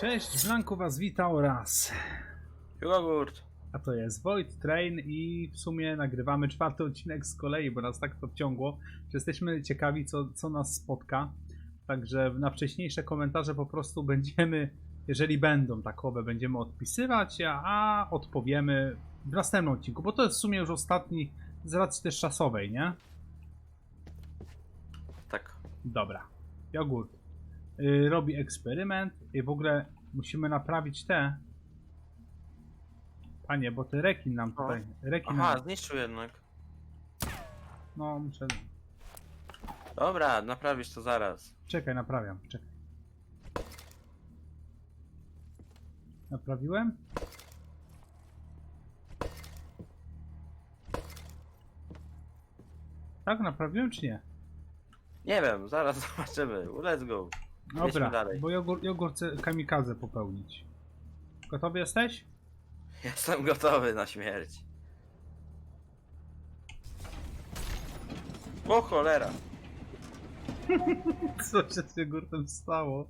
Cześć, Blanku was witał raz. Jogurt. A to jest Void Train i w sumie nagrywamy czwarty odcinek z kolei, bo nas tak to wciągło, że jesteśmy ciekawi co, co nas spotka. Także na wcześniejsze komentarze po prostu będziemy, jeżeli będą takowe, będziemy odpisywać, a, odpowiemy w następnym odcinku, bo to jest w sumie już ostatni z racji też czasowej, nie? Tak. Dobra. Jogurt y, robi eksperyment i w ogóle musimy naprawić te. Panie, bo ty rekin nam tutaj. Rekin Aha, nam. zniszczył jednak. No, muszę. Dobra, naprawisz to zaraz. Czekaj, naprawiam. Czekaj. Naprawiłem? Tak, naprawiłem czy nie? Nie wiem, zaraz zobaczymy. Let's go. Dobra, dalej. bo jogurt, jogurt chce kamikazę popełnić. Gotowy jesteś? Jestem gotowy na śmierć. O cholera. Co się z jogurtem stało?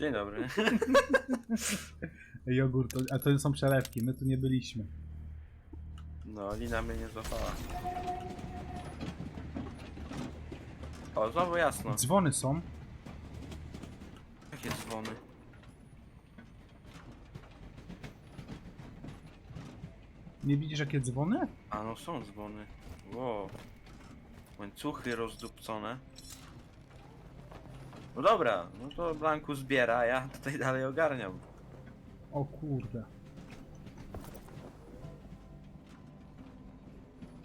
Dzień dobry. Jogurt, to- a to są przelewki, my tu nie byliśmy. No, Lina mnie nie złapała. O, znowu jasno. Dzwony są. Jakie dzwony? Nie widzisz jakie dzwony? A no są dzwony. Wow. Łańcuchy rozdupcone. No dobra, no to Blanku zbiera, a ja tutaj dalej ogarniam. O kurde.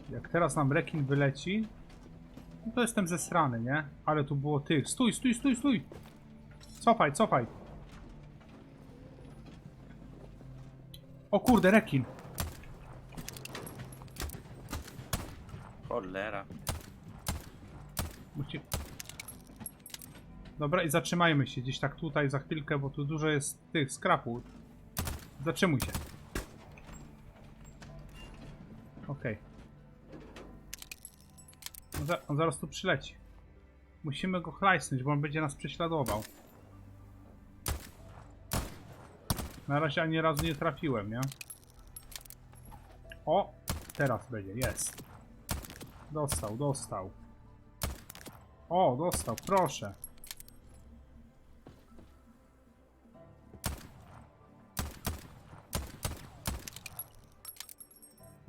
Jak teraz nam rekin wyleci, no to jestem zesrany, nie? Ale tu było tych. Stój, stój, stój, stój! Cofaj, cofaj. O kurde, rekin. Cholera. Musi... Dobra, i zatrzymajmy się gdzieś tak tutaj za chwilkę, bo tu dużo jest tych skrapu. Zatrzymuj się. Okej. On, za, on zaraz tu przyleci. Musimy go chlajsnąć, bo on będzie nas prześladował. Na razie ani razu nie trafiłem, nie? O! Teraz będzie, jest. Dostał, dostał. O, dostał, proszę.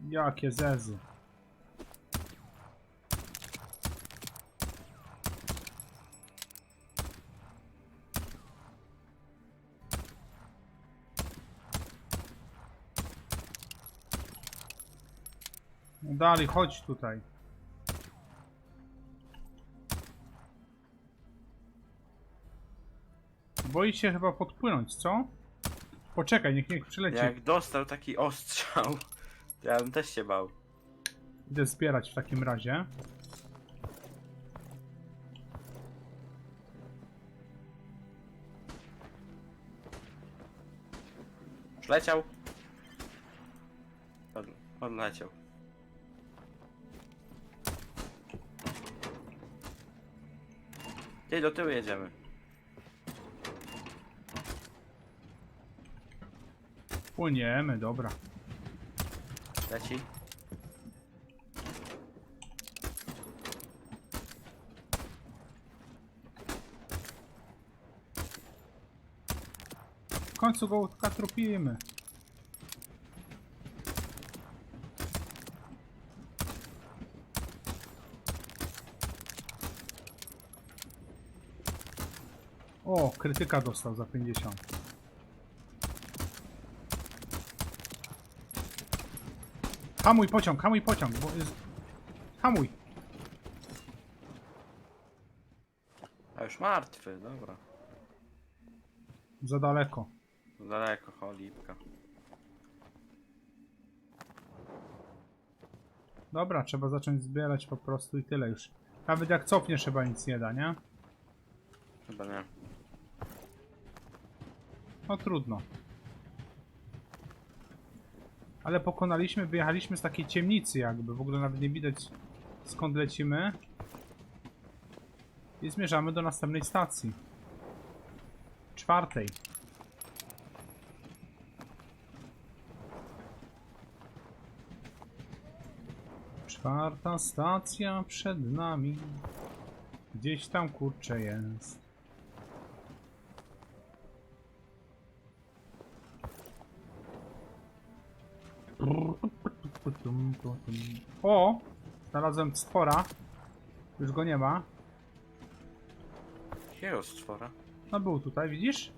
Jakie zezy. Dalej, chodź tutaj. Boi się chyba podpłynąć, co? Poczekaj, niech niech przyleci. Jak dostał taki ostrzał, to ja bym też się bał. Idę zbierać w takim razie. Przyleciał. Od, odleciał. Gdzie do tyłu jedziemy? Płyniemy, dobra. Leci? W końcu go trupimy. O, krytyka dostał za 50. Hamuj pociąg, hamuj pociąg, bo jest... Hamuj! A już martwy, dobra. Za daleko. Daleko, cholipka. Dobra, trzeba zacząć zbierać po prostu i tyle już. Nawet jak cofniesz chyba nic nie da, nie? Chyba nie. No trudno. Ale pokonaliśmy, wyjechaliśmy z takiej ciemnicy jakby, w ogóle nawet nie widać skąd lecimy. I zmierzamy do następnej stacji. Czwartej. Czwarta stacja przed nami. Gdzieś tam kurcze jest. O! Znalazłem stwora. Już go nie ma. Jakiego stwora? No był tutaj, widzisz?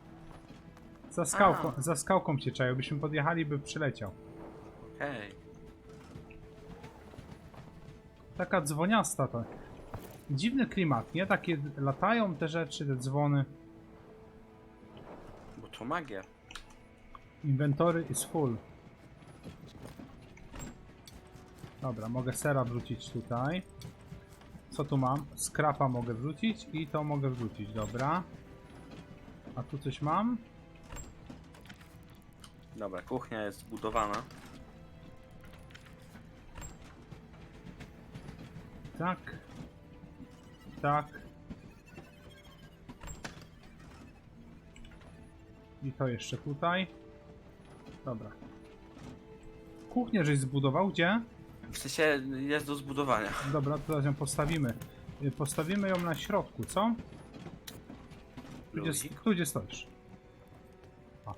Za skałką, za skałką cię czaił. Byśmy podjechali, by przyleciał. Okej. Taka dzwoniasta to. Dziwny klimat, nie? Takie latają te rzeczy, te dzwony. Bo to magia. Inventory is full. Dobra, mogę sera wrzucić tutaj. Co tu mam? Skrapa mogę wrzucić i to mogę wrzucić, dobra. A tu coś mam? Dobra, kuchnia jest zbudowana. Tak. Tak. I to jeszcze tutaj. Dobra. Kuchnię żeś zbudował, gdzie? W sensie jest do zbudowania. Dobra, to teraz ją postawimy. Y, Postawimy ją na środku, co? Tu gdzie, Luzik. tu gdzie stoisz. O.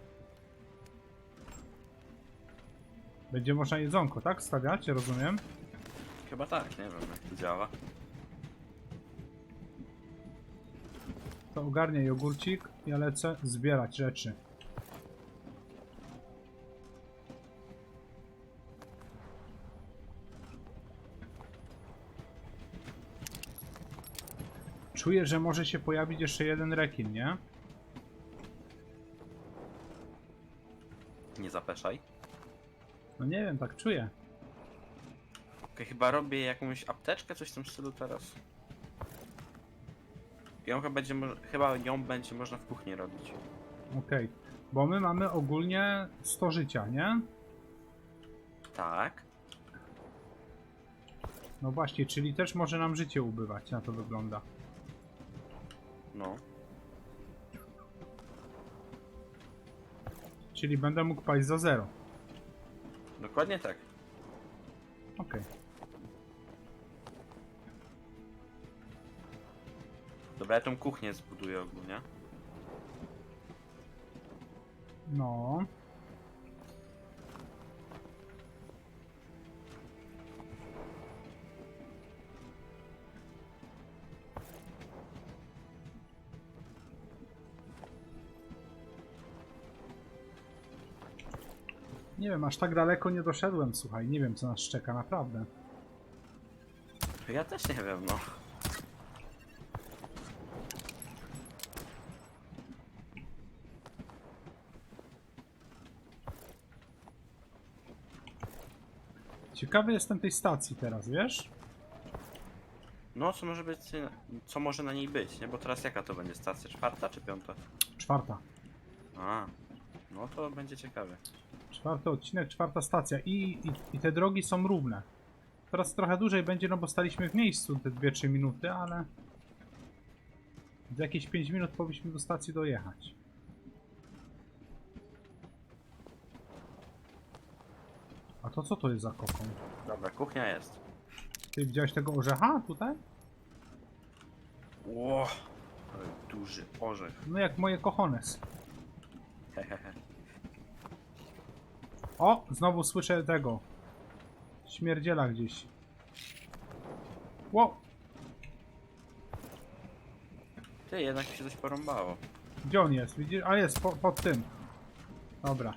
Będzie można jedzonko, tak? Stawiać, rozumiem. Chyba tak, nie wiem jak to działa. To ogarnię jogurcik, ja lecę zbierać rzeczy. Czuję, że może się pojawić jeszcze jeden rekin, nie? Nie zapeszaj. No nie wiem, tak czuję. Okej, chyba robię jakąś apteczkę, coś w tym stylu teraz. Ją chyba będzie, mo- chyba ją będzie można w kuchni robić. Okej. Bo my mamy ogólnie 100 życia, nie? Tak. No właśnie, czyli też może nam życie ubywać, na to wygląda. No. Czyli będę mógł paść za zero. Dokładnie tak. Okej. Dobra, ja tą kuchnię zbuduję ogólnie. No. Nie wiem, aż tak daleko nie doszedłem, słuchaj, nie wiem co nas czeka, naprawdę. Ja też nie wiem, no. Ciekawy jestem tej stacji teraz, wiesz? No, co może być, co może na niej być, nie? Bo teraz jaka to będzie stacja? Czwarta czy piąta? Czwarta. A, no to będzie ciekawe. Czwarty odcinek, czwarta stacja I, i, i te drogi są równe. Teraz trochę dłużej będzie, no bo staliśmy w miejscu te 2-3 minuty, ale... Za jakieś 5 minut powinniśmy do stacji dojechać. A to co to jest za kokon? Dobra, kuchnia jest. Ty widziałeś tego orzecha tutaj? Ło, ale duży orzech. No jak moje kochones. Hehehe. O! Znowu słyszę tego. Śmierdziela gdzieś. Ło! Ty, jednak mi się coś porąbało. Gdzie on jest? Widzisz? A jest, po, pod tym. Dobra.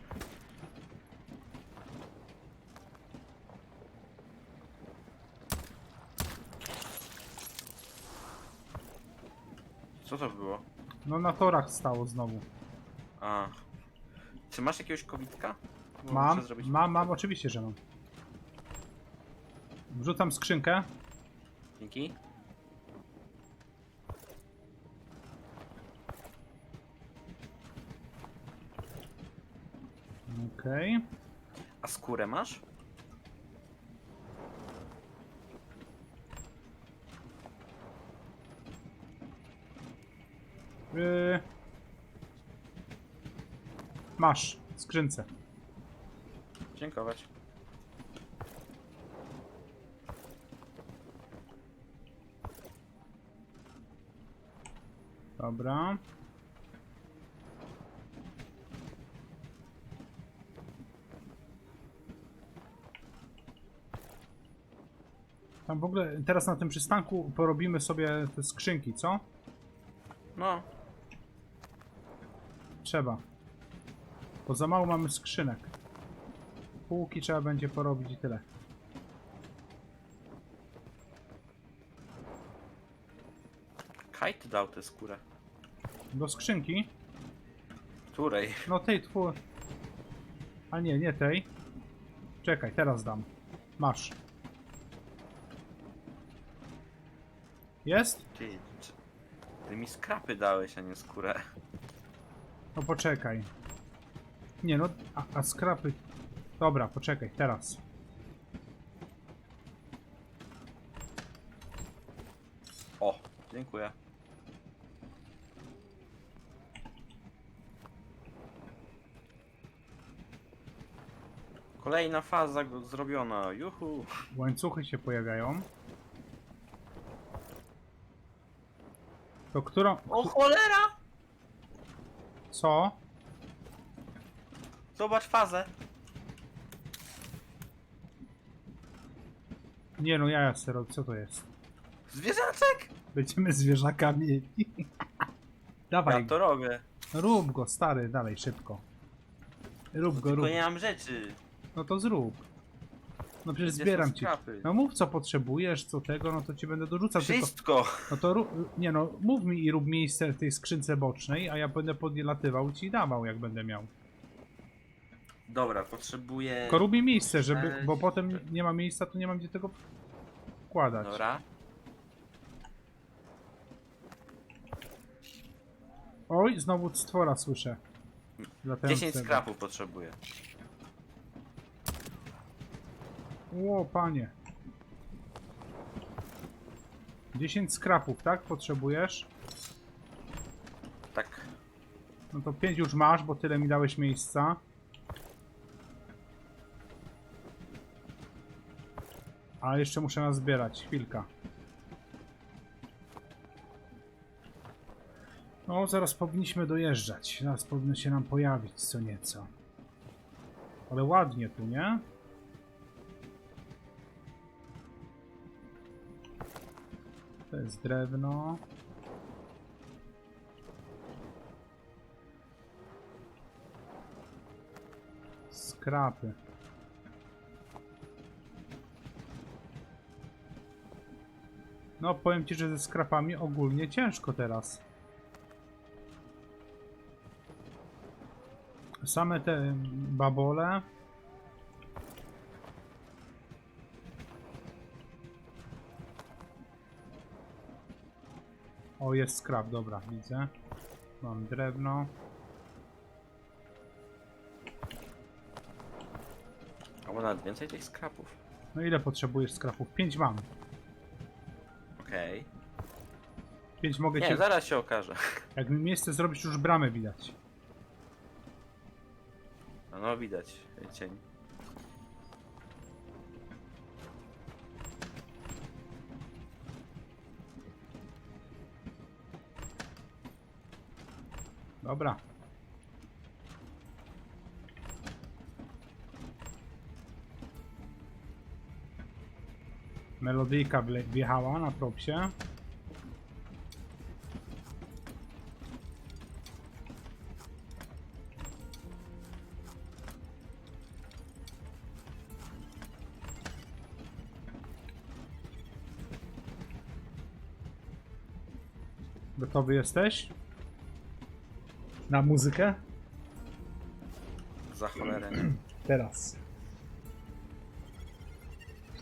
Co to było? No na torach stało znowu. A. Czy masz jakiegoś kowitka? Bo Mam, muszę zrobić- mam, mam, oczywiście, że mam. Wrzucam skrzynkę. Dzięki. Okej. A skórę masz? Yy... Masz, w skrzynce. Dziękować. Dobra. Tam w ogóle teraz na tym przystanku porobimy sobie te skrzynki, co? No, Trzeba. Bo za mało mamy skrzynek. Półki trzeba będzie porobić i tyle. Kite dał tę skórę. Do skrzynki? Której? No tej twój. A nie, nie tej. Czekaj, teraz dam. Masz. Jest? Ty, czy... Ty mi skrapy dałeś, a nie skórę. No poczekaj. Nie no, a, a skrapy. Dobra, poczekaj, teraz. O, dziękuję. Kolejna faza go zrobiona, juhu. Łańcuchy się pojawiają. To którą. O cholera! Co? Zobacz fazę. Nie no, ja sero, co to jest? Zwierzaczek! Będziemy zwierzakami. Dawaj, Ja to robię. rób go, stary, dalej, szybko. Rób go, Tylko rób. nie mam rzeczy. No to zrób. No przecież Gdzie zbieram ci. No mów co potrzebujesz, co tego, no to ci będę dorzucał tylko. Wszystko! No to rób, nie no, mów mi i rób miejsce w tej skrzynce bocznej, a ja będę podlatywał ci i dawał jak będę miał. Dobra, potrzebuję... Tylko rób mi miejsce, żeby, bo potem nie ma miejsca, to nie mam gdzie tego wkładać. Dobra. Oj, znowu stwora słyszę. 10 Latającego. skrapów potrzebuję. O, panie. 10 skrapów, tak? Potrzebujesz? Tak. No to 5 już masz, bo tyle mi dałeś miejsca. A jeszcze muszę nas zbierać. Chwilka. No, zaraz powinniśmy dojeżdżać. Zaraz powinno się nam pojawić co nieco. Ale ładnie tu, nie? To jest drewno. Skrapy. No, powiem ci, że ze skrapami ogólnie ciężko teraz. Same te babole. O, jest skrap, dobra, widzę. Mam drewno. Albo nawet więcej tych skrapów. No ile potrzebujesz skrapów? 5 mam. 5 mogę Nie, ci. zaraz się okaże. Jak mi miejsce zrobisz, już bramę widać. No, no widać cień. Dobra. Melodyjka wjechała na propsie. Gotowy jesteś? Na muzykę? Za cholerę. nie. Teraz.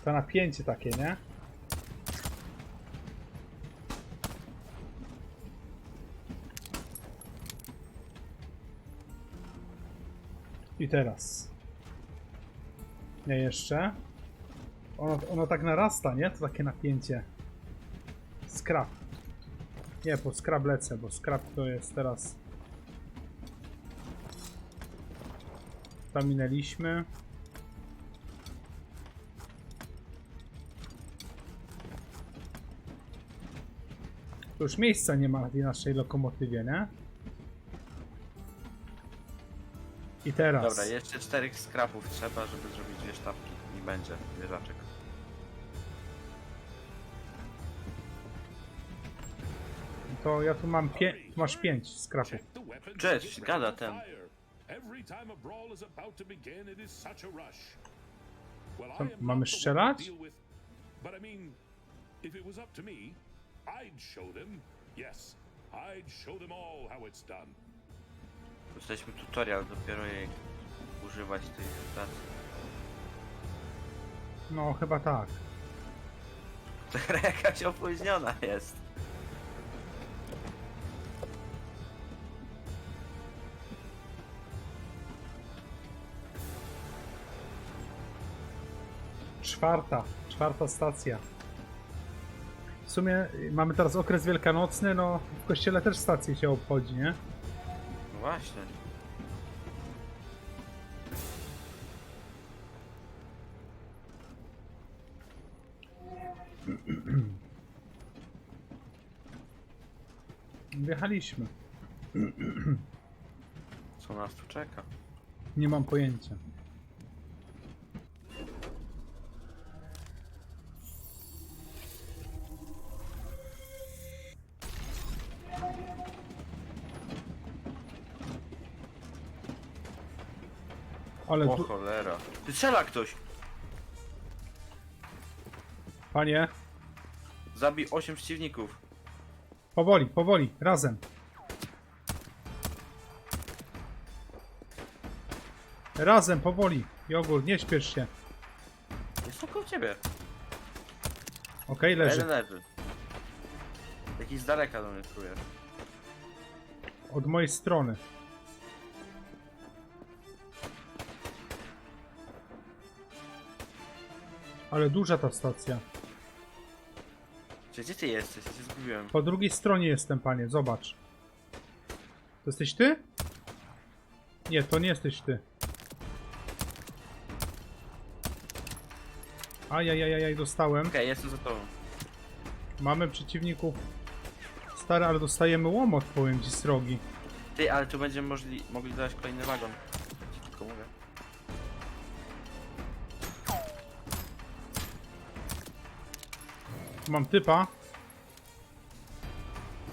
To napięcie takie, nie? I teraz. Nie jeszcze. Ono, ono tak narasta, nie? To takie napięcie. Skrap. Nie, po skrab lecę, bo skrab to jest teraz... Tam minęliśmy. Tu już miejsca nie ma na tej naszej lokomotywie, nie? I teraz. Dobra, jeszcze czterech skrapów trzeba, żeby zrobić dwie sztabki. I będzie wieżaczek. To ja tu mam pię... tu masz pięć skrapów. Cześć, gada ten. to mamy strzelać? But I mean, if it was up to me, I'd show them. Yes, I'd show them all how it's done. Dostaliśmy tutorial dopiero jej używać tej stacji. No, chyba tak. Ta gra jakaś opóźniona jest. Czwarta, czwarta stacja. W sumie mamy teraz okres wielkanocny, no w kościele też stację się obchodzi, nie? No właśnie. Wjechaliśmy. Co nas tu czeka? Nie mam pojęcia. Ale O tu, cholera. Ty strzela ktoś! panie, Zabij 8 przeciwników. powoli, powoli, razem. Razem, powoli. Jogurt, nie śpiesz się. Jest tylko u ciebie. Okej, leży. Jeden leży. Jakiś z daleka do mnie czuje. Od mojej strony. Ale duża ta stacja. Czy gdzie ty jesteś? Ja się zgubiłem. Po drugiej stronie jestem, panie, zobacz. To jesteś ty? Nie, to nie jesteś ty. Ajajajaj, dostałem. Okej, jestem za tobą. Mamy przeciwników. Stary, ale dostajemy łomot, powiem ci, srogi. Ty, ale tu będziemy możli mogli dodać kolejny wagon. Ci tylko mówię. Tu mam typa.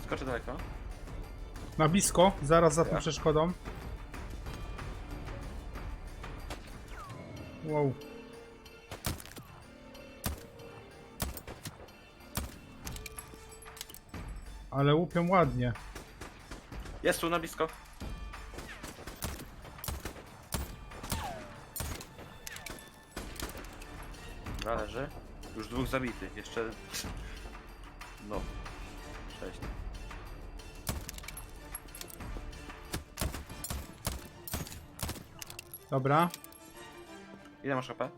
Skoczę daleko. Na blisko, zaraz za tą Ja. przeszkodą. Wow. Ale łupią ładnie. Jest tu na blisko. Należy. Już dwóch zabitych. Jeszcze... No. Sześć. Dobra. Ile masz HP?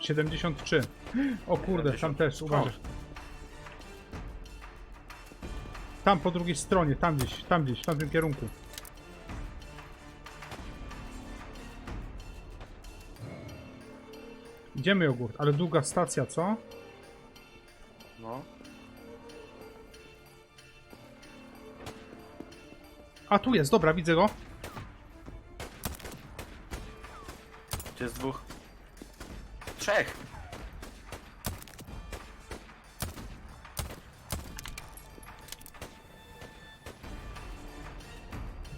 73. O kurde, tam 70. też, uważaj. Tam po drugiej stronie, tam gdzieś, tam gdzieś, w tamtym kierunku. Idziemy jogurt, ale długa stacja, co? No. A tu jest, dobra, widzę go. Tu jest dwóch. Trzech!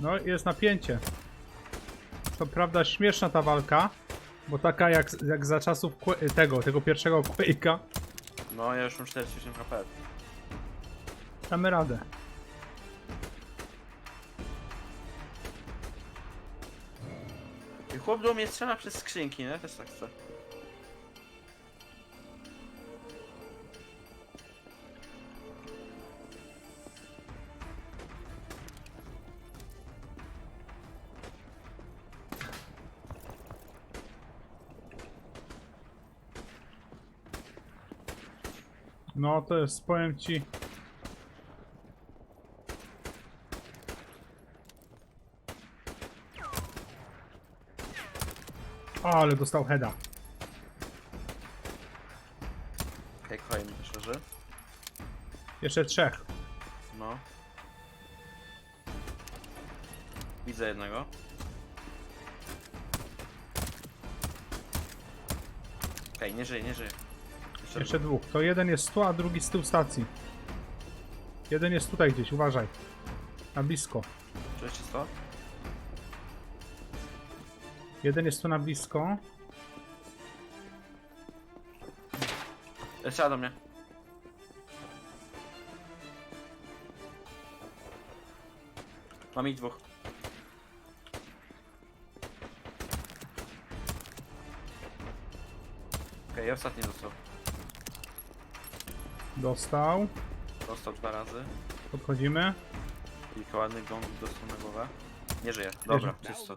No, jest napięcie. To prawda śmieszna ta walka, bo taka jak, jak za czasów tego, tego pierwszego Quake'a. No, ja już mam 48 HP. Damy radę. I chłop do mnie strzela przez skrzynki, nie? Też tak chcę. No to jest, powiem ci... Ale dostał heada. Okej, kolejny też. Jeszcze trzech. No. Widzę jednego. Okej, nie żyje, nie żyje. Jeszcze, dwóch. To jeden jest tu, a drugi z tyłu stacji. Jeden jest tutaj gdzieś, uważaj. Na blisko. Czy jeszcze sto? Jeden jest tu na blisko. Strzela do mnie. Mam ich dwóch. Okej, ostatni został. Dostał. Dostał dwa razy. Podchodzimy. Kilka ładnych gąbek dostał na głowę. Nie żyje. Dobra, czysto.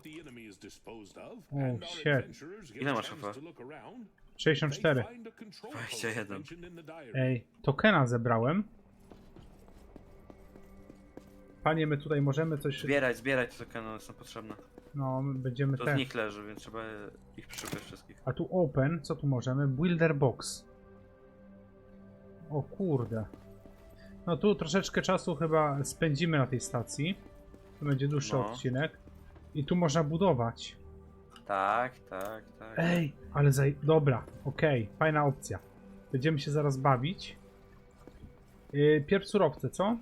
shit. Ile masz HP? to look around, they 64. find a control 21. post mentioned in the diary. Ej, tokena zebrałem. Panie, my tutaj możemy coś... Zbieraj, zbieraj te tokeny, one są potrzebne. No, my będziemy To z te... nich leży, więc trzeba ich przeszukać wszystkich. A tu open, co tu możemy? Builder box. O kurde. No tu troszeczkę czasu chyba spędzimy na tej stacji. To będzie dłuższy No. odcinek. I tu można budować. Tak, tak, tak. Ej, ale zaj... Dobra, okej, fajna opcja. Będziemy się zaraz bawić. Yy, pierw surowce, co?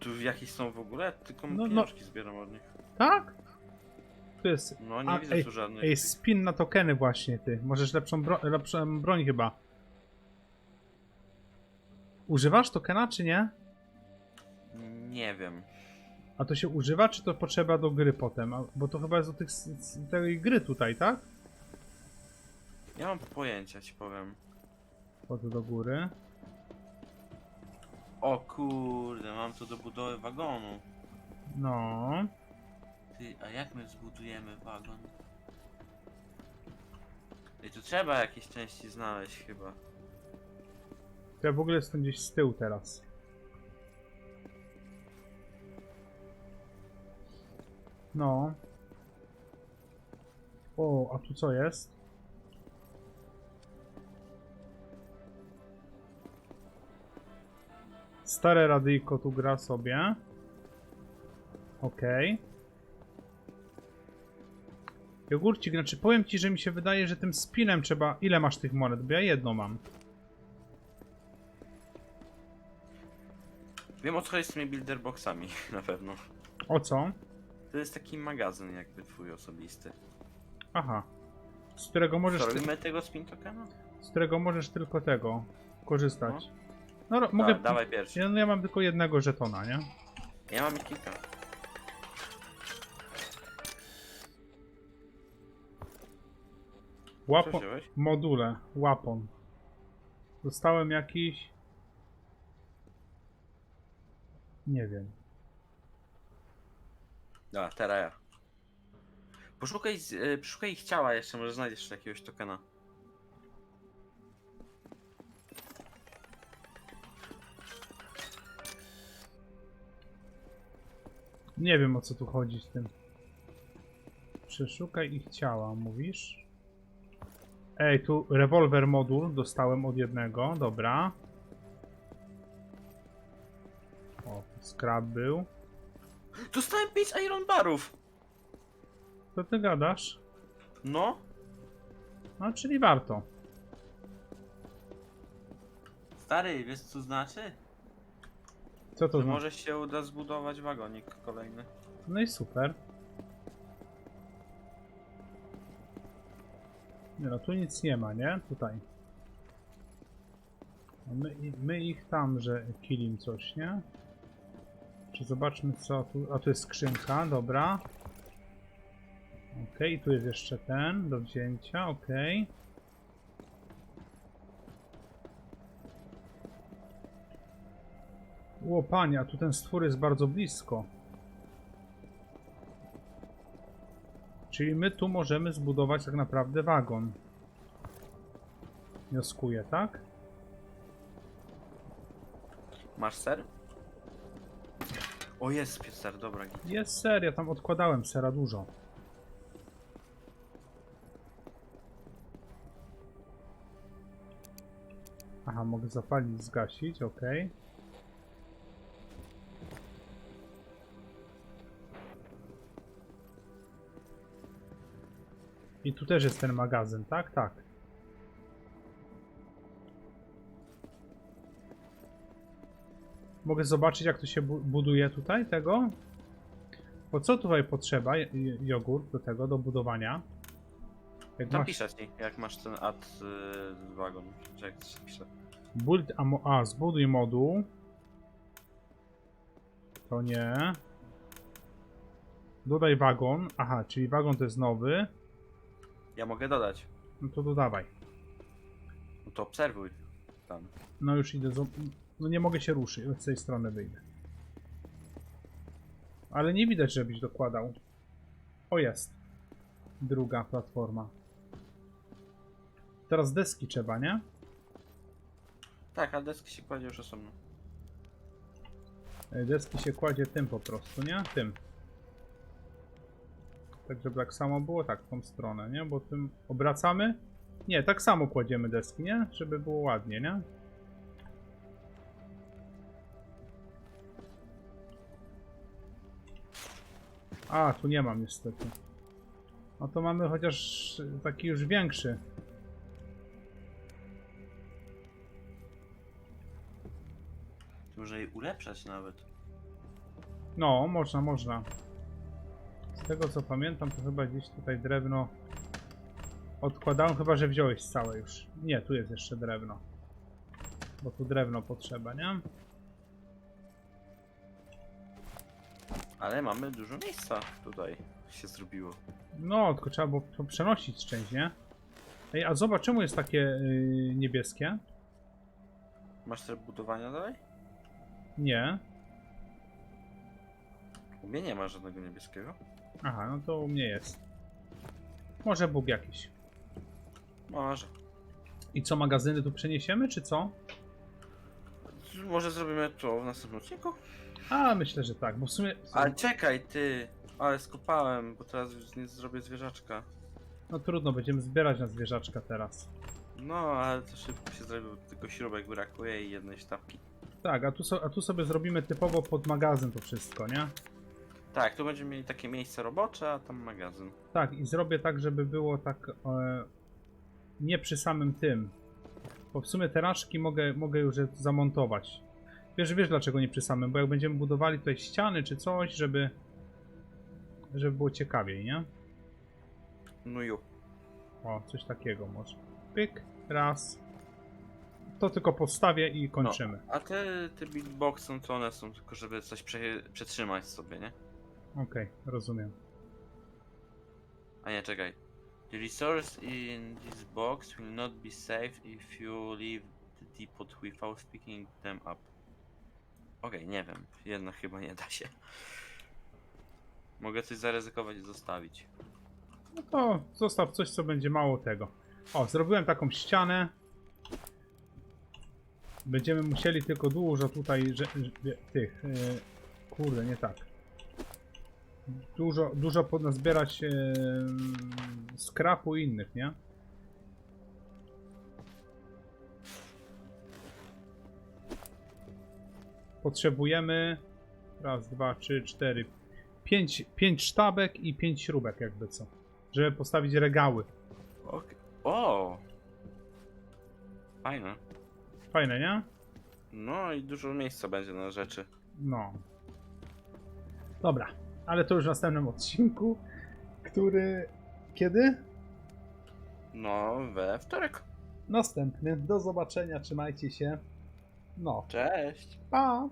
Tu jakieś są w ogóle? Tylko No, no. pieniążki zbieram od nich. Tak? Tu jest... No nie A, widzę ej, tu żadnych. Ej, spin na tokeny właśnie, ty. Możesz lepszą, bro... lepszą broń chyba. Używasz tokena, czy nie? Nie wiem. A to się używa, czy to potrzeba do gry potem? A- Bo to chyba jest do tych, s- tej gry tutaj, tak? Nie mam pojęcia, ci powiem. Chodzę do góry. O kurde, mam to do budowy wagonu. No. Ty, a jak my zbudujemy wagon? I tu trzeba jakieś części znaleźć chyba. Ja w ogóle jestem gdzieś z tyłu teraz. No. O, a tu co jest? Stare radyjko tu gra sobie. Okej. Jogurcik, znaczy powiem ci, że mi się wydaje, że tym spinem trzeba... Ile masz tych monet? Bo ja jedno mam. Wiem o co chodzi z tymi builderboxami, na pewno. O co? To jest taki magazyn jakby twój osobisty. Aha. Z którego możesz, Co, ty, robimy tego spin tokena? z którego możesz tylko tego korzystać. No, ro- Mogę... mogę. Da, dawaj pierwszy. Ja, no ja mam tylko jednego żetona, nie? Ja mam ich kilka. Co Łapon. wziąłeś? Module. Łapon. Dostałem jakiś. Nie wiem. Dobra, teraz ja. Poszukaj, z- y, poszukaj ich ciała jeszcze, może znajdziesz jeszcze jakiegoś tokena. Nie wiem o co tu chodzi z tym. Przeszukaj ich ciała, mówisz? Ej, tu rewolwer modul dostałem od jednego, dobra. Scrap był. Dostałem 5 iron barów! Co ty gadasz? No, No, czyli warto. stary, wiesz co znaczy? Co to znaczy? może się uda zbudować wagonik kolejny. No i super. Nie no, tu nic nie ma, nie? Tutaj. No My, my ich tam, że killim coś, nie? Zobaczmy co tu... A tu jest skrzynka, dobra. Okej, tu jest jeszcze ten do wzięcia, okej. Ło, panie, a tu ten stwór jest bardzo blisko. Czyli my tu możemy zbudować tak naprawdę wagon. Wnioskuję, tak? Masz ser? O, jest ser, dobra. Jest ser, ja tam odkładałem sera dużo. Aha, mogę zapalić, zgasić, ok. I tu też jest ten magazyn, tak? Tak. Mogę zobaczyć, jak to się bu- buduje tutaj tego? Po co tutaj potrzeba jogurt do tego, do budowania? Jak Tam masz- ci, jak masz ten ad y, wagon, czy jak to się pisze. Build a, mo- a zbuduj moduł. To nie. Dodaj wagon. Aha, czyli wagon to jest nowy. Ja mogę dodać. No to dodawaj. No to obserwuj. Tam. No już idę. No nie mogę się ruszyć. Z tej strony wyjdę. Ale nie widać, żebyś dokładał. O jest. Druga platforma. Teraz deski trzeba, nie? Tak, a deski się kładzie już osobno. E, Deski się kładzie tym po prostu, nie? Tym. Tak, żeby tak samo było, tak, w tą stronę, nie? Bo tym obracamy. Nie, tak samo kładziemy deski, nie? Żeby było ładnie, nie? A, tu nie mam niestety. No to mamy chociaż taki już większy. Może jej ulepszać nawet. No, można, można. Z tego co pamiętam, to chyba gdzieś tutaj drewno odkładałem, chyba że wziąłeś całe już. Nie, tu jest jeszcze drewno. Bo tu drewno potrzeba, nie? Ale mamy dużo miejsca tutaj się zrobiło. No, tylko trzeba było to przenosić część, nie? Ej, a zobacz, czemu jest takie yy, niebieskie? Masz tryb budowania dalej? Nie. U mnie nie ma żadnego niebieskiego. Aha, no to u mnie jest. Może bóg jakiś. Może. I co, magazyny tu przeniesiemy, czy co? Może zrobimy to w następnym odcinku? A, myślę, że tak, bo w sumie... Ale czekaj, ty! Ale skopałem, bo teraz już nie zrobię zwierzaczka. No trudno, będziemy zbierać na zwierzaczka teraz. No, ale to szybko się zrobi, bo tylko śrubek brakuje i jednej sztabki. Tak, a tu, so, a tu sobie zrobimy typowo pod magazyn to wszystko, nie? Tak, tu będziemy mieli takie miejsce robocze, a tam magazyn. Tak, i zrobię tak, żeby było tak e, nie przy samym tym. Bo w sumie te raszki mogę, mogę już zamontować. Wiesz, wiesz dlaczego nie przy samym, bo jak będziemy budowali tutaj ściany czy coś, żeby żeby było ciekawiej, nie? No ju. O, coś takiego może. Pyk, raz. To tylko postawię i kończymy. A te, te big boxy, no to one są tylko, żeby coś prze, przetrzymać sobie, nie? Okej, rozumiem. A nie, czekaj. The resource in this box will not be safe if you leave the depot without picking them up. Okej, nie wiem. Jednak chyba nie da się. Mogę coś zaryzykować i zostawić. No to zostaw coś, co będzie mało tego. O, zrobiłem taką ścianę. Będziemy musieli tylko dużo tutaj że, że, tych. Yy, kurde, nie tak. Dużo, dużo podnazbierać yy, skrapu i innych, nie? Potrzebujemy raz, dwa, trzy, cztery, pięć, pięć sztabek i pięć śrubek, jakby co. Żeby postawić regały. Okej. O! Fajne. Fajne, nie? No i dużo miejsca będzie na rzeczy. No. Dobra, ale to już w następnym odcinku, który. Kiedy? No, we wtorek. Następny. Do zobaczenia, trzymajcie się. No, Cześć! pa!